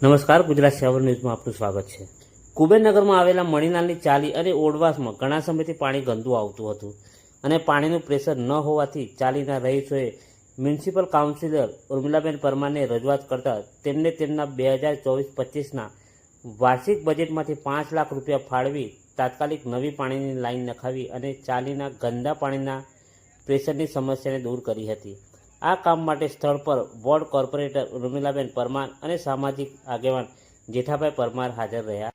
નમસ્કાર, ગુજરાત સેવન ન્યૂઝમાં આપનું સ્વાગત છે. કુબેરનગરમાં આવેલા મણિલાલની ચાલી અને ઓડવાસમાં ઘણા સમયથી પાણી ગંદુ આવતું હતું અને પાણીનું પ્રેશર ન હોવાથી ચાલીના રહીશોએ મ્યુનિસિપલ કાઉન્સિલર ઉર્મિલાબેન પરમારને રજૂઆત કરતા તેમને તેમના બે હજાર ચોવીસ પચીસના વાર્ષિક બજેટમાંથી પાંચ લાખ રૂપિયા ફાળવી તાત્કાલિક નવી પાણીની લાઇન નખાવી અને ચાલીના ગંદા પાણીના પ્રેશરની સમસ્યાને દૂર કરી હતી. આ કામ માટે સ્થળ પર વોર્ડ કોર્પોરેટર રૂમિલાબેન પરમાર અને સામાજિક આગેવાન જેઠાભાઈ પરમાર હાજર રહ્યા.